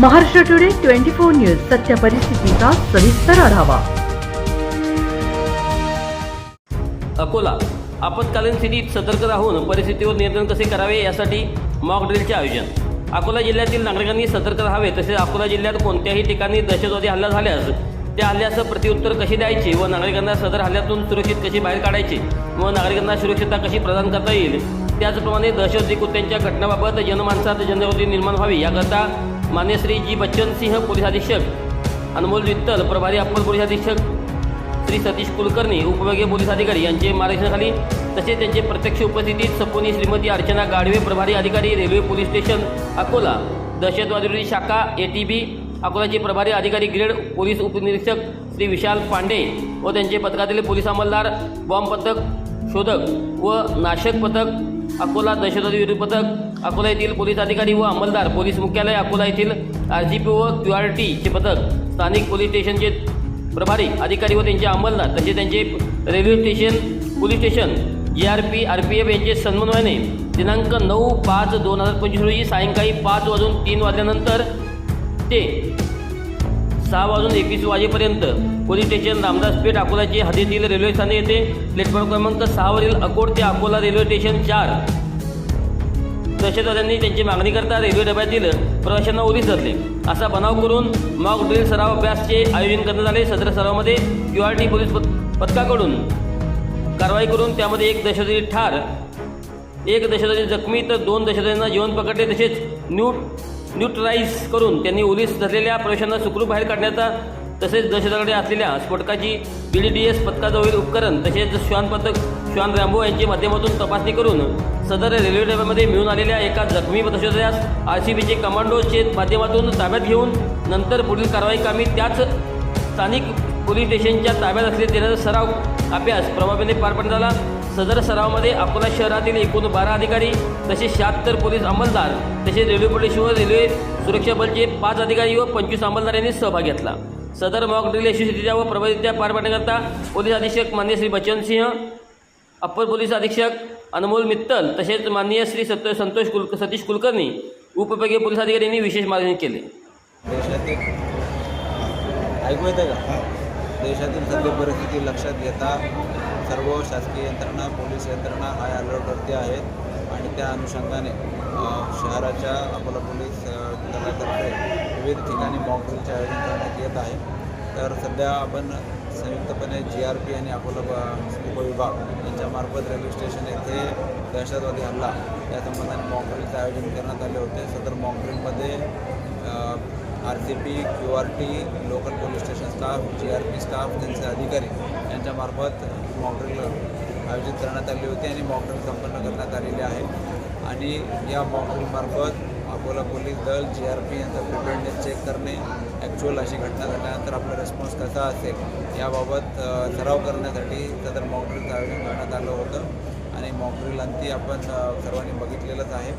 Maharashtra today twenty four news सत्य परिस्थितीचा सविस्तर आढावा. अकोला. आपत्कालीन स्थितीत सतर्क राहून परिस्थितीवर नियंत्रण कसे करावे यासाठी मॉक ड्रिलचे आयोजन. अकोला जिल्ह्यातील नागरिकांनी सतर्क राहावे तसेच अकोला जिल्ह्यात कोणत्याही ठिकाणी दहशतवादी हल्ला झाल्यास त्या हल्ल्याचं प्रत्युत्तर कशी द्यायची व नागरिकांना सदर हल्ल्यातून सुरक्षित कशी बाहेर काढायची व नागरिकांना सुरक्षितता कशी प्रदान करता येईल? त्याचप्रमाणे दहशतवादी कृत्यांच्या घटनाबाबत जनमानसात जनजागृती निर्माण व्हावी याकरता मान्यश्री जी बच्चन सिंह पोलीस अधीक्षक अनमोल विठ्ठल प्रभारी अप्पर पोलीस अधीक्षक श्री सतीश कुलकर्णी उपविभागीय पोलीस अधिकारी यांचे मार्गदर्शनाखाली तसेच त्यांचे प्रत्यक्ष उपस्थितीत सपोनी श्रीमती अर्चना गाडवे प्रभारी अधिकारी रेल्वे पोलीस स्टेशन अकोला दहशतवादी शाखा ए टी बी अकोलाचे प्रभारी अधिकारी ग्रेड पोलीस उपनिरीक्षक श्री विशाल पांडे व त्यांचे पथकातील पोलीस अंमलदार बॉम्ब पथक शोधक व नाशक पथक अकोला दहशतवादी विरोधी पथक अकोला येथील पोलीस अधिकारी व अंमलदार पोलीस मुख्यालय अकोला येथील आर जी पी व क्यू आर टीचे पथक स्थानिक पोलीस स्टेशनचे प्रभारी अधिकारी व त्यांचे अंमलदार तसेच त्यांचे railway station police station G R P R P F यांचे समन्वयाने दिनांक नऊ पाच दोन हजार पंचवीस रोजी सायंकाळी पाच वाजून तीन वाजल्यानंतर ते सहा वाजून एकवीस वाजेपर्यंत पोलीस स्टेशन रामदास पेठ अकोलाचे हद्दीतील रेल्वे स्थानक येथे प्लॅटफॉर्म क्रमांक सहावरील अकोट ते अकोला रेल्वे स्टेशन चार. दहशतवाद्यांनी त्यांची मागणी करता रेल्वे डब्यातील प्रवाशांना ओलीस धरले. असा बनाव करून मॉक ड्रिल सराव अभ्यासचे आयोजन करण्यात आले. सदर सरावामध्ये क्यू आर टी पोलीस पथकाकडून कारवाई करून त्यामध्ये एक दहशतवादी ठार एक दहशतवादी जखमी तर दोन दहशतवाद्यांना जीवन पकडले तसेच न्यूट न्यूट्राईज करून त्यांनी ओलीस धरलेल्या प्रवेशांना सुखरूप बाहेर काढण्याचा तसेच दहशतवादी असलेल्या स्फोटकाची बी डी डी एस पथकाजवळील उपकरण तसेच श्वान पथक श्वान रॅम्बो यांच्या माध्यमातून तपासणी करून सदर रेल्वे डब्यामध्ये मिळून आलेल्या एका जखमी दहशतवाद्यास आर सी बीचे कमांडोचे माध्यमातून ताब्यात घेऊन नंतर पुढील कारवाई कामी त्याच स्थानिक पोलीस स्टेशनच्या ताब्यात असलेले देण्याचा सराव अभ्यास प्रभावीने पार पडण्यात आला. सदर सरावमध्ये अकोला शहरातील एकूण बारा अधिकारी तसेच शहात्तर पोलीस अंमलदार तसेच रेल्वे पोलिसवर व रेल्वे सुरक्षा बलचे पाच अधिकारी व पंचवीस अंमलदार यांनी सहभाग घेतला. सदर मॉक ड्रिल यशस्वीरित्या व प्रभावीरित्या पार पाडण्याकरता पोलीस अधीक्षक मान्य श्री बच्चन सिंह अप्पर पोलीस अधीक्षक अनमोल मित्तल तसेच माननीय श्री सत्य संतोष कुल सतीश कुलकर्णी उपविभागीय पोलीस अधिकारी यांनी विशेष मार्गदर्शन केले. ऐकू येतं का? देशातील सद्य परिस्थिती लक्षात घेता सर्व शासकीय यंत्रणा पोलीस यंत्रणा हाय अलर्टवरती आहेत आणि त्या अनुषंगाने शहराच्या अकोला पोलीस दलातर्फे विविध ठिकाणी मॉकड्रिलचे आयोजन करण्यात येत आहे. तर सध्या आपण संयुक्तपणे जी आर पी आणि अकोला उपविभाग यांच्यामार्फत रेल्वे स्टेशन येथे दहशतवादी हल्ला या संबंधाने मॉकड्रिलचे आयोजन करण्यात आले होते. सदर मॉकड्रिलमध्ये R C P Q R T local police station staff G R P staff त्यांचे अधिकारी यांच्यामार्फत मॉकड्रिल आयोजित करण्यात आली होती आणि मॉकड्रिल संपन्न करण्यात आलेली आहे. आणि या मॉकड्रिलमार्फत अकोला पोलीस दल जी आर पी यांचा प्रिपेअरनेस चेक करणे ॲक्च्युअल अशी घटना घडल्यानंतर आपला रिस्पॉन्स कसा असेल याबाबत सराव करण्यासाठी सदर मॉकड्रिलचं आयोजन करण्यात आलं होतं. आणि मॉकड्रिल अंती आपण सर्वांनी बघितलेलंच आहे.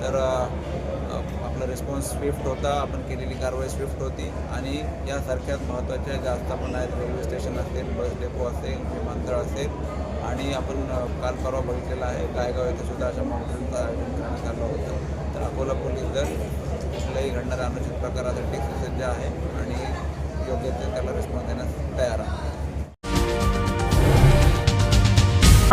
तर आपला रिस्पॉन्स स्विफ्ट होता आपण केलेली कारवाई स्विफ्ट होती आणि यासारख्याच महत्त्वाच्या ज्या आस्थापना आहेत रेल्वे स्टेशन असेल बस डेपो असेल विमानतळ असेल आणि आपण काल परवा बघितलेलं आहे गायगाव येथे सुद्धा अशा मॉकड्रिलचं आयोजन करण्यात आलं होतं. तर अकोला पोलीस दल कुठल्याही घडणाऱ्या अनुचित प्रकारासाठी सुसज्ज आहे आणि योग्य ते त्याला रिस्पॉन्स देण्यास तयार आहे.